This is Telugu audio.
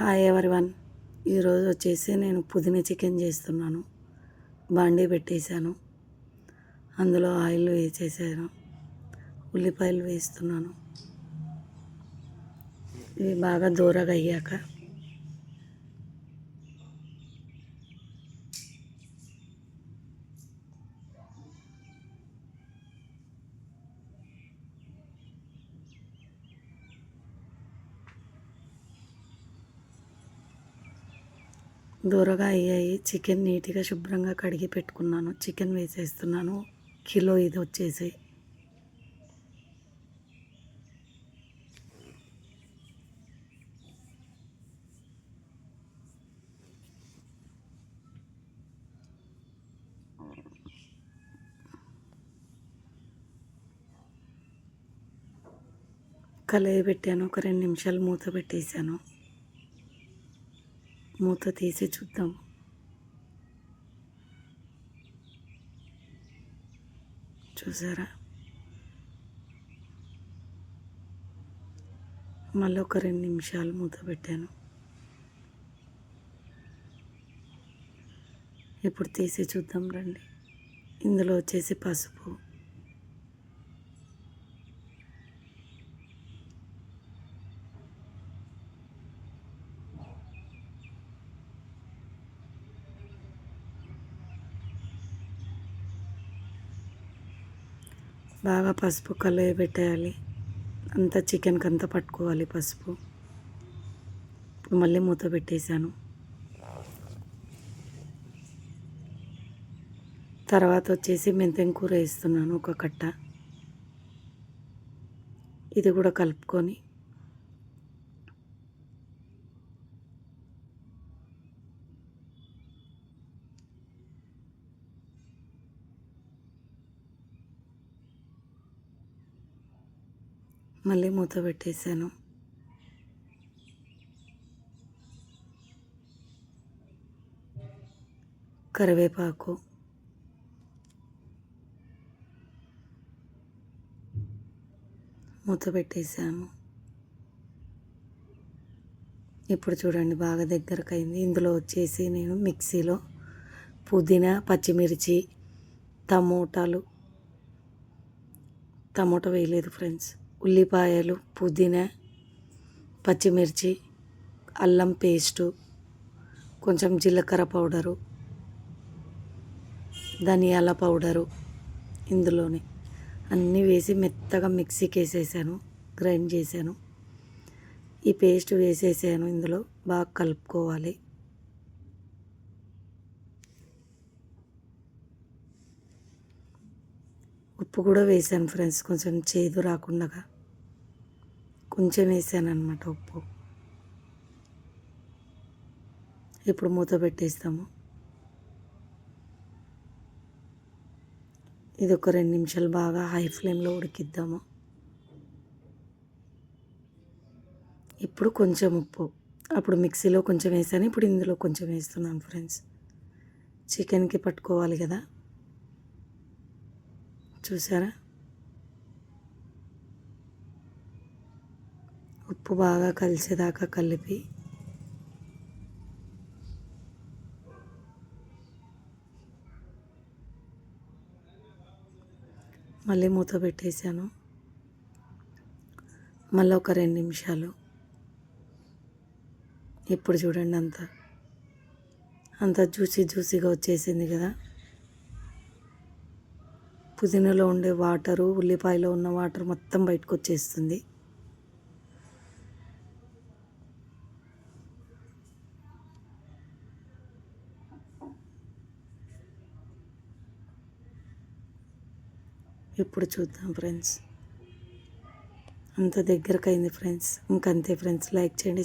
హాయ్ ఎవరివన్ ఈరోజు వచ్చేసి నేను పుదీనా చికెన్ చేస్తున్నాను. బాండీ పెట్టేశాను. అందులో ఆయిల్ వేసేసాను. ఉల్లిపాయలు వేస్తున్నాను. ఇవి బాగా దూరగా అయ్యాక దూరగా అయ్యాయి. చికెన్ నీట్గా శుభ్రంగా కడిగి పెట్టుకున్నాను. చికెన్ వేసేస్తున్నాను. కిలో ఇది వచ్చేసి. కలయి పెట్టాను. ఒక రెండు నిమిషాలు మూత పెట్టేశాను. మూత తీసి చూద్దాం. చూసారా? మళ్ళీ ఒక రెండు నిమిషాలు మూత పెట్టాను. ఇప్పుడు తీసి చూద్దాం రండి. ఇందులో వచ్చేసి పసుపు. బాగా పసుపు కలయి పెట్టేయాలి. అంతా చికెన్కి అంతా పట్టుకోవాలి పసుపు. ఇప్పుడు మళ్ళీ మూత పెట్టేశాను. తర్వాత వచ్చేసి మెంతెం కూర వేస్తున్నాను ఒక కట్ట. ఇది కూడా కలుపుకొని మళ్ళీ మూత పెట్టేశాను. కరివేపాకు. మూత పెట్టేసాము ఇప్పుడు చూడండి బాగా దగ్గరకు అయింది ఇందులో వచ్చేసి నేను మిక్సీలో పుదీనా పచ్చిమిర్చి టమోటాలు. టమోటా వేయలేదు ఫ్రెండ్స్. ఉల్లిపాయలు పుదీనా పచ్చిమిర్చి అల్లం పేస్టు కొంచెం జీలకర్ర పౌడరు ధనియాల పౌడరు ఇందులోనే అన్నీ వేసి మెత్తగా మిక్సీకి వేసేసాను గ్రైండ్ చేశాను. ఈ పేస్ట్ వేసేసాను ఇందులో బాగా కలుపుకోవాలి. ఉప్పు కూడా వేసాను ఫ్రెండ్స్. కొంచెం చేదు రాకుండా కొంచెం వేసాను అనమాట ఉప్పు. ఇప్పుడు మూత పెట్టేస్తాము. ఇది ఒక రెండు నిమిషాలు బాగా హై ఫ్లేమ్లో ఉడికిద్దాము. ఇప్పుడు కొంచెం ఉప్పు. అప్పుడు మిక్సీలో కొంచెం వేసాను. ఇప్పుడు ఇందులో కొంచెం వేస్తున్నాను ఫ్రెండ్స్. చికెన్కి పట్టుకోవాలి కదా. చూసారా? ఉప్పు బాగా కలిసేదాకా కలిపి మళ్ళీ మూత పెట్టేశాను. మళ్ళీ ఒక రెండు నిమిషాలు. ఇప్పుడు చూడండి అంత. అంత జ్యూసీ జ్యూసీగా వచ్చేసింది కదా. పుదీనాలో ఉండే వాటరు ఉల్లిపాయలో ఉన్న వాటర్ మొత్తం బయటకు వచ్చేస్తుంది ఇప్పుడు చూద్దాం ఫ్రెండ్స్. అంత దగ్గరకు అయింది ఫ్రెండ్స్. ఇంకంతే ఫ్రెండ్స్. లైక్ చేయండి